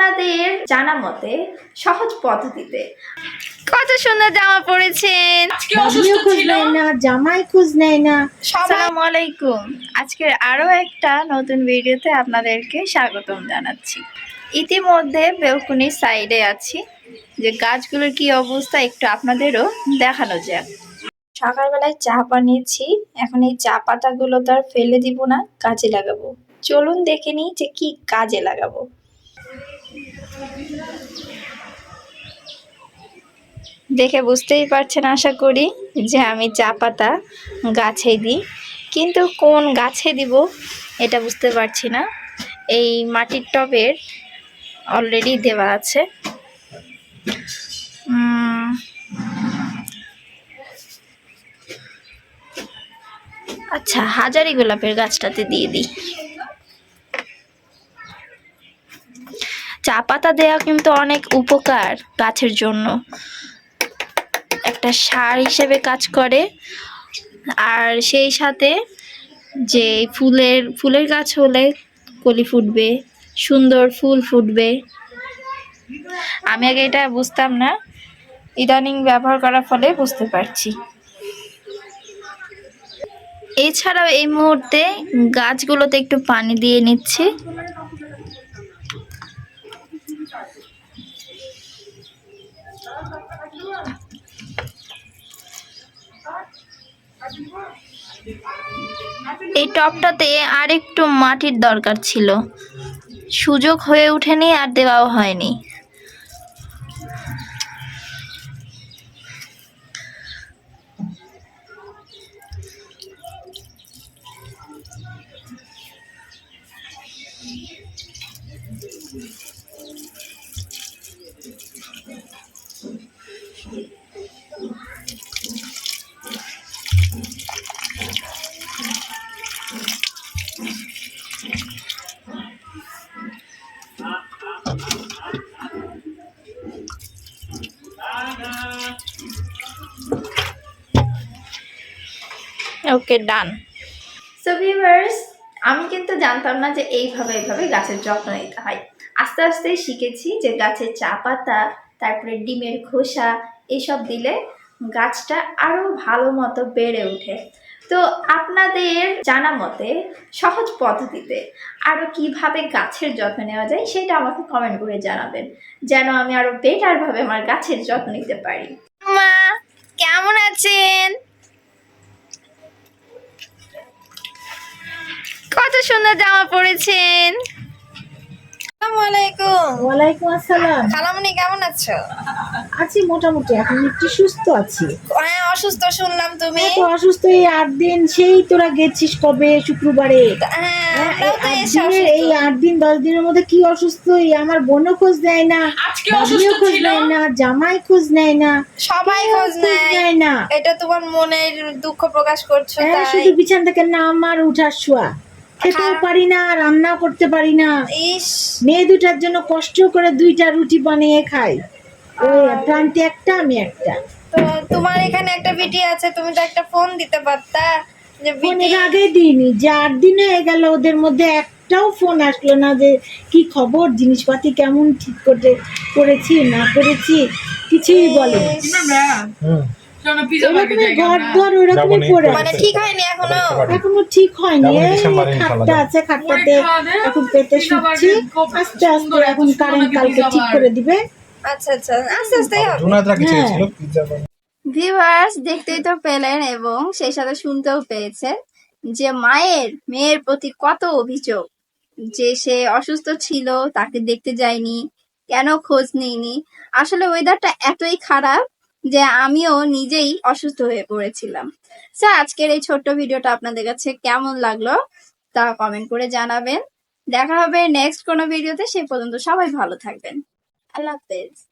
আপনাদের জানা মতে সহজ পদ্ধতিতে কত সুন্দর জামা পরেছেন। খোঁজ নেয় না জামাই খোঁজ নেয় না। আসসালামু আলাইকুম। আজকের আরও একটা নতুন ভিডিওতে আপনাদেরকে স্বাগতম জানাচ্ছি। ইতিমধ্যে বেলকুনির সাইডে আছি। যে গাছগুলোর কি অবস্থা একটু আপনাদেরও দেখানো যাক। সকালবেলায় চা বানিয়েছি। এখন এই চা পাতাগুলো তো আর ফেলে দিব না কাজে লাগাবো। চলুন দেখে নিই যে কি কাজে লাগাবো। দেখে বুঝতেই পারছেন আশা করি যে আমি চা পাতা গাছে দিই। কিন্তু কোন গাছে দিব এটা বুঝতে পারছি না। এই মাটির টবের অলরেডি দেওয়া আছে। আচ্ছা হাজারি গোলাপের গাছটাতে দিয়ে দিই। চা পাতা দেওয়া কিন্তু অনেক উপকার গাছের জন্য। একটা সার হিসেবে কাজ করে। আর সেই সাথে যে ফুলের ফুলের গাছ হলে কলি ফুটবে, সুন্দর ফুল ফুটবে। আমি আগে এটা বুঝতাম না, ইদানিং ব্যবহার করার ফলে বুঝতে পারছি। এছাড়াও এই মুহূর্তে গাছগুলোতে একটু পানি দিয়ে নিচ্ছি। এই টবটাতে আর একটু মাটির দরকার ছিল। সুযোগ হয়ে ওঠেনি আর দেওয়াও হয়নি। ওকে ডান সো ভিউয়ার্স আমি কিন্তু জানতাম না যে এইভাবে এইভাবে গাছের যত্ন নিতে হয়। আস্তে আস্তে শিখেছি যে গাছের চা পাতা তারপরে ডিমের খোসা এইসব দিলে গাছটা আরও ভালো মতো বেড়ে ওঠে। তো আপনাদের জানা মতে সহজ পদ্ধতিতে আরও কীভাবে গাছের যত্ন নেওয়া যায় সেটা আমাকে কমেন্ট করে জানাবেন যেন আমি আরও বেটারভাবে আমার গাছের যত্ন নিতে পারি। মা! সুন্দর জামা পরেছেন ওয়ালাইকুম আসসালাম। খালামুনি কেমন আছো? আছি মোটামুটি এখন একটু সুস্থ আছি। হ্যাঁ অসুস্থ শুনলাম তুমি। এত অসুস্থ এই আট দিন সেই তোরা গেছিস কবে শুক্রবারে? হ্যাঁ হ্যাঁ, আমরাও এই আট এসে দিনের এই অসুস্থ। আট দিন দশ দিনের মধ্যে কি অসুস্থ? এই আমার বোনও খোঁজ নেয় না আজকে খোঁজ ছিল। নেয় না জামাই খোঁজ নেয় না সবাই খোঁজ নেয়। না। এটা তোমার মনের দুঃখ প্রকাশ করছ হ্যাঁ, তাই। শুধু বিছান থেকে নাম আমার উঠার শোয়া খেতেও। পারি না রান্নাও করতে পারি না। ইস। মেয়ে দুটার জন্য কষ্ট করে দুইটা রুটি বানিয়ে খাই। ওই প্রান্তে একটা আমি একটা। তো তোমার এখানে একটা বিটি আছে তুমি তো একটা ফোন দিতে পারতা যে ফোনের আগে দিইনি যে আট দিন হয়ে গেল ওদের মধ্যে একটাও ফোন আসলো না যে কি খবর জিনিসপাতি কেমন ঠিক করতে করেছি না করেছি কিছুই বলে মানে ঠিক হয়নি এখনও। এখনও ঠিক হয়নি। খাটটা আছে খাটটাতে। এখন পেতে শুচ্ছি। আস্তে আস্তে এখন কারেন্ট কালকে ঠিক করে দিবে। আচ্ছা আচ্ছা। আস্তে আস্তেই হবে। কি হ্যাঁ। দেখতেই তো পেলেন এবং সেই সাথে শুনতেও পেয়েছেন যে মায়ের মেয়ের প্রতি কত অভিযোগ যে সে অসুস্থ ছিল তাকে দেখতে যায়নি কেন খোঁজ নেয়নি। আসলে ওয়েদারটা এতই খারাপ যে আমিও নিজেই অসুস্থ হয়ে পড়েছিলাম। স্যার, আজকের এই ছোট্ট ভিডিওটা আপনাদের কাছে কেমন লাগল তা কমেন্ট করে জানাবেন। দেখা হবে নেক্সট কোনো ভিডিওতে, সে পর্যন্ত সবাই ভালো থাকবেন। আল্লাহ হাফেজ।